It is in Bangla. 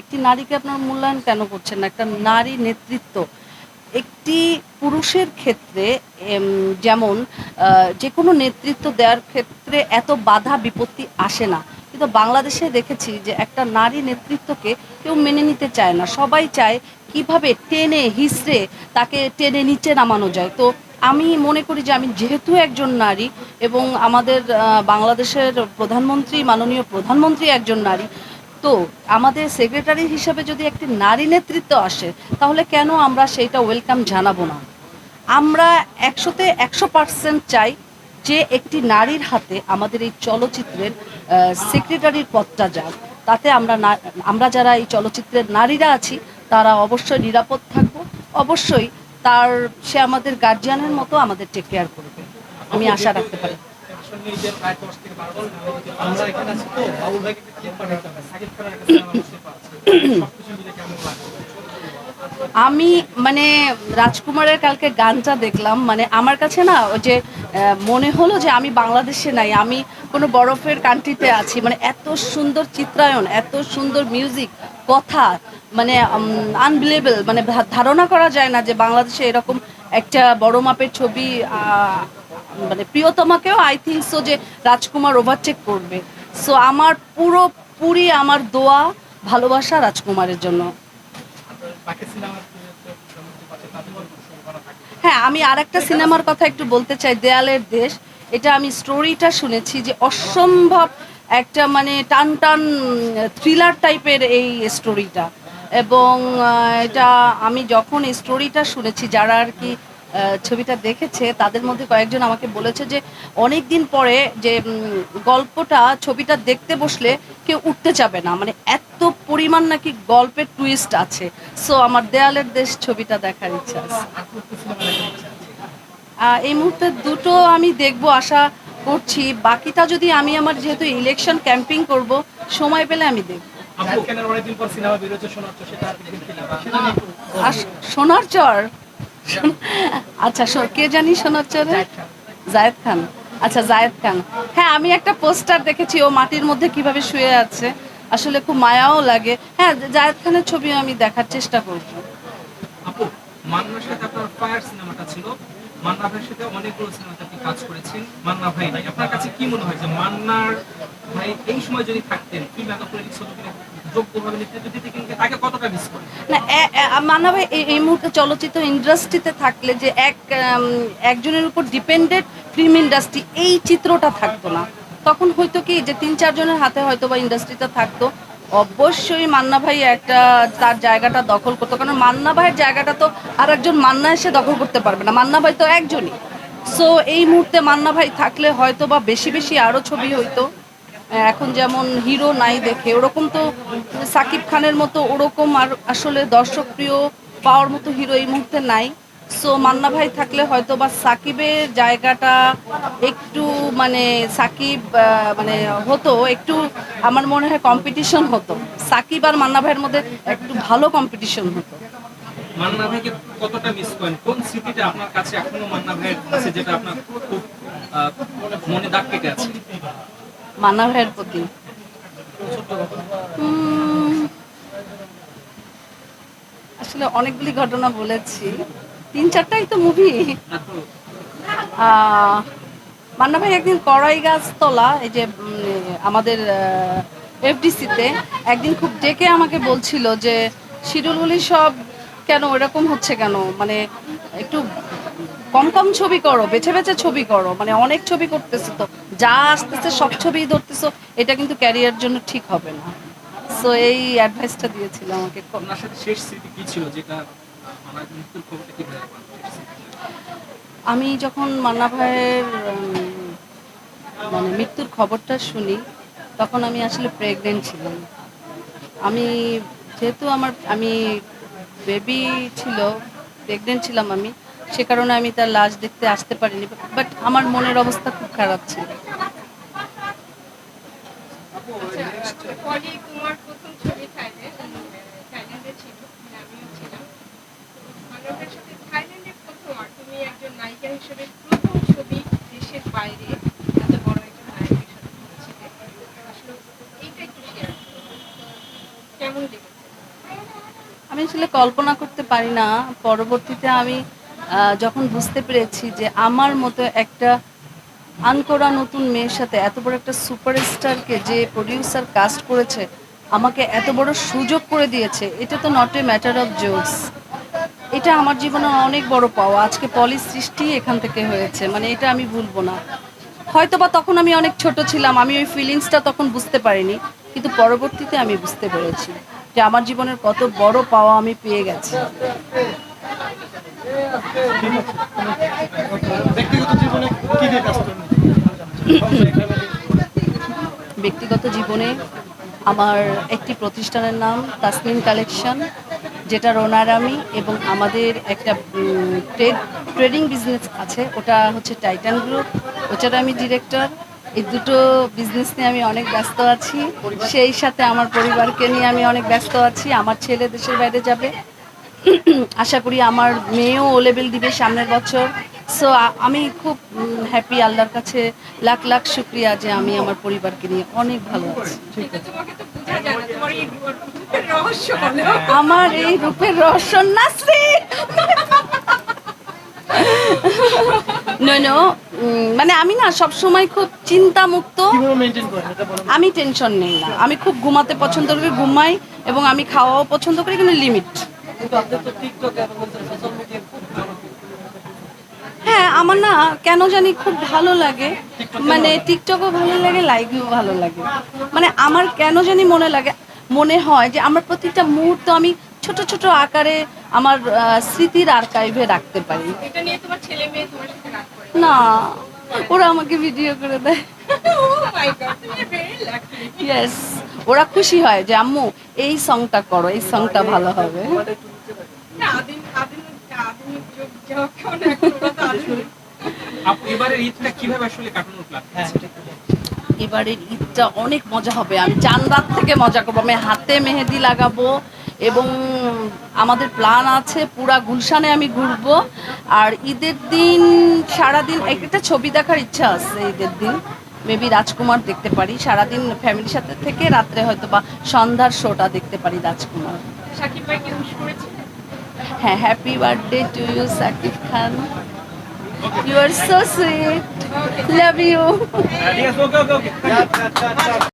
একটি নারীকে আপনার মূল্যায়ন কেন করছেন না? একটা নারী নেতৃত্ব। একটি পুরুষের ক্ষেত্রে যেমন যে কোনো নেতৃত্ব দেওয়ার ক্ষেত্রে এত বাধা, বিপত্তি আসে না। কিন্তু বাংলাদেশে দেখেছি যে একটা নারী নেতৃত্বকে কেউ মেনে নিতে চায় না। সবাই চায় কীভাবে টেনে হিসড়ে তাকে টেনে নিচে নামানো যায়। তো আমি মনে করি যে আমি যেহেতু একজন নারী এবং আমাদের বাংলাদেশের প্রধানমন্ত্রী, মাননীয় প্রধানমন্ত্রী একজন নারী তো আমাদের সেক্রেটারি হিসেবে যদি একটি নারী নেতৃত্ব আসে, তাহলে কেন আমরা সেইটা ওয়েলকাম জানাব না? আমরা একশোতে একশো পার্সেন্ট চাই যে একটি নারীর হাতে আমাদের এই চলচ্চিত্রের সেক্রেটারির পদটা যাক। তাতে আমরা আমরা যারা এই চলচ্চিত্রের নারীরা আছি, তারা অবশ্যই নিরাপদ থাকব। অবশ্যই তার, সে আমাদের গার্জিয়ানের মতো আমাদের টেক কেয়ার করবে। আমি আশা রাখতে পারি। আমি মানে রাজকুমারের কালকে গানটা দেখলাম মানে আমার কাছে না, ওই যে মনে হলো যে আমি বাংলাদেশে নাই, আমি কোনো বরফের কান্ট্রিতে আছি মানে এত সুন্দর চিত্রায়ন এত সুন্দর মিউজিক, কথা মানে আনবিলেবল মানে ধারণা করা যায় না যে বাংলাদেশে এরকম একটা বড় মাপের ছবি মানে প্রিয়তমাকেও আই থিঙ্ক সো যে রাজকুমার ওভারটেক করবে। সো আমার পুরোপুরি আমার দোয়া ভালোবাসা রাজকুমারের জন্য। হ্যাঁ আমি আর একটা সিনেমার কথা একটু বলতে চাই, দেয়ালের দেশ। এটা আমি স্টোরিটা শুনেছি যে অসম্ভব একটা মানে টান টান থ্রিলার টাইপের এই স্টোরিটা এবং এটা আমি যখন এই স্টোরিটা শুনেছি, যারা আর কি ছবিটা দেখেছে তাদের মধ্যে কয়েকজন আমাকে বলেছে যে অনেক দিন পরে যে গল্পটা ছবিটা দেখতে বসলে কেউ উঠতে যাবে না। মানে এত পরিমাণ নাকি গল্পের টুইস্ট আছে। সো আমার দেয়ালের দেশ ছবিটা দেখার ইচ্ছা আছে। এই মুহূর্তে দুটো আমি দেখব আশা করছি। বাকিটা যদি আমি আমার যেহেতু ইলেকশন ক্যাম্পিং করব সময় পেলে আমি দেখব। সোনার চর? আচ্ছা কে জানি চরে জায়েদ খান। আচ্ছা জায়েদ খান। হ্যাঁ আমি একটা পোস্টার দেখেছি ও মাটির মধ্যে কীভাবে শুয়ে আছে। আসলে খুব মায়াও লাগে। হ্যাঁ জায়েদ খানের ছবি আমি দেখার চেষ্টা করব। আপু মান্নার সাথে আপনার ফায়ার সিনেমাটা ছিল। মান্না ভাইয়ের সাথে অনেকগুলো সিনেমাতে আপনি কাজ করেছেন। মান্না ভাই নাই। আপনার কাছে কি মনে হয় যে মান্নার ভাই এই সময় যদি থাকতেন কি মেকআপ করে ছবিকে যোগ্যভাবে এই- মুহূর্তে চলচ্চিত্র ইন্ডাস্ট্রিতে থাকলে যে এক একজনের উপর ডিপেন্ডেন্ট ফিল্ম ইন্ডাস্ট্রি এই চিত্রটা থাকতো না। তখন হয়তো কি, যে তিন, চারজনের হাতে হয়তো বা ইন্ডাস্ট্রিটা থাকতো। অবশ্যই মান্না ভাই একটা, তার জায়গাটা দখল করতো। কারণ মান্না ভাইয়ের জায়গাটা তো আর একজন মান্না এসে দখল করতে পারবে না। মান্না ভাই তো একজনই। সো এই মুহূর্তে মান্না ভাই থাকলে হয়তো বা বেশি বেশি আরও ছবি হইতো। এখন যেমন হিরো নাই দেখে, ওরকম তো সাকিব খানের মতো ওরকম আর আসলে দর্শকপ্রিয় পাওয়ার মতো হিরো এই মুহূর্তে নাই। সো মান্না ভাই থাকলে হয়তো বা সাকিবের জায়গাটা একটু মানে সাকিব মানে হতো, একটু আমার মনে হয় কম্পিটিশন হতো। সাকিব আর মান্না ভাইয়ের মধ্যে একটু ভালো কম্পিটিশন হতো। মান্না ভাইকে কতটা মিস করেন? কোন স্মৃতিটা আপনার কাছে এখনও মান্না ভাইয়ের কাছে যেটা আপনার খুব মনে দাগ কেটে আছে? মান্না ভাইয়ের প্রতি আসলে অনেকগুলি ঘটনা বলেছি। তিন চারটাই তো মুভি মান্না ভাই একদিন কড়াই গাছ তলা, এই যে আমাদের এফডিসিতে একদিন খুব ডেকে আমাকে বলছিল যে শিডিউলগুলি সব কেন এরকম হচ্ছে কেন? মানে একটু কম কম ছবি করো বেছে বেছে ছবি করো মানে অনেক ছবি করতেছো তো। যা আসতেছে সব ছবি ধরতেছো এটা কিন্তু ক্যারিয়ার জন্য ঠিক হবে না। সো এই অ্যাডভাইসটা দিয়েছিল আমাকে। আপনার সাথে শেষ স্মৃতি কি ছিল যেটা আমার মৃত্যুর খবরটা কীভাবে পান? আমি যখন মান্না ভাইয়ের মানে মৃত্যুর খবরটা শুনি তখন আমি আসলে প্রেগনেন্ট ছিলাম। আমি যেহেতু আমার আমি বেবি ছিল প্রেগনেন্ট ছিলাম আমি সে কারণে আমি তার লাশ দেখতে আসতে পারিনি বাট আমার মনের অবস্থা খুব খারাপ ছিল। আমি আসলে কল্পনা করতে পারি না, পরবর্তীতে আমি যখন বুঝতে পেরেছি যে আমার মতো একটা আনকরা নতুন মেয়ের সাথে এত বড় একটা সুপারস্টারকে যে প্রডিউসার কাস্ট করেছে, আমাকে এত বড় সুযোগ করে দিয়েছে, এটা তো not a matter of jokes এটা আমার জীবনে অনেক বড় পাওয়া। আজকে পলি সৃষ্টি এখান থেকে হয়েছে মানে এটা আমি ভুলবো না। হয়তো বা তখন আমি অনেক ছোট ছিলাম, আমি ওই ফিলিংসটা তখন বুঝতে পারিনি, কিন্তু পরবর্তীতে আমি বুঝতে পেরেছি যে আমার জীবনের কত বড় পাওয়া আমি পেয়ে গেছি। ব্যক্তিগত জীবনে আমার একটি প্রতিষ্ঠানের নাম তাসনিম কালেকশন, যেটা ওনার আমি এবং আমাদের একটা ট্রেড, ট্রেডিং বিজনেস আছে, ওটা হচ্ছে টাইটান গ্রুপ, ওটার আমি ডিরেক্টর। এই দুটো বিজনেস নিয়ে আমি অনেক ব্যস্ত আছি। সেই সাথে আমার পরিবারকে নিয়ে আমি অনেক ব্যস্ত আছি। আমার ছেলে দেশের বাইরে যাবে। আশা করি আমার মেয়েও ও লেভেল দিবে সামনের বছর। সো আমি খুব হ্যাপি আল্লাহর কাছে লাখ লাখ শুক্রিয়া যে আমি আমার পরিবারকে নিয়ে অনেক ভালো আছি। আমার এই রূপের রহস্য নো মানে আমি না সব সময় খুব এটা বলেন। আমি টেনশন নেই না। আমি খুব ঘুমাতে পছন্দ করি ঘুমাই এবং আমি খাওয়াও পছন্দ করি কিন্তু লিমিট হ্যাঁ আমার না কেন জানি খুব ভালো লাগে। মানে টিকটকও ভালো লাগে লাইভও ভালো লাগে। মানে আমার কেন জানি মনে লাগে মনে হয় যে আমার প্রত্যেকটা মুহূর্ত আমি ছোট ছোট আকারে আমার স্মৃতির আর্কাইভে রাখতে পারি। এটা নিয়ে তোমার ছেলে মেয়ে তোমার সাথে রাগ করে? না ওরা আমাকে ভিডিও করে দেয়। ইয়েস ওরা খুশি হয় যে আম্মু এই সংটা করো এই সংটা ভালো হবে। হ্যাঁ। এবারের ঈদটা অনেক মজা হবে। আমি চান রাত থেকে মজা করব। আমি হাতে মেহেদি লাগাবো এবং আমাদের প্ল্যান আছে পুরা গুলশানে আমি ঘুরবো। আর ঈদের দিন সারাদিন একটা ছবি দেখার ইচ্ছা আছে ঈদের দিন। মেবি রাজকুমার দেখতে পারি। সারাদিন ফ্যামিলির সাথে থেকে রাত্রে হয়তো বা সন্ধ্যার শোটা দেখতে পারি রাজকুমার। সাকিব উইশ করেছি হ্যাঁ happy birthday to you Sakib Khan. You are so sweet love you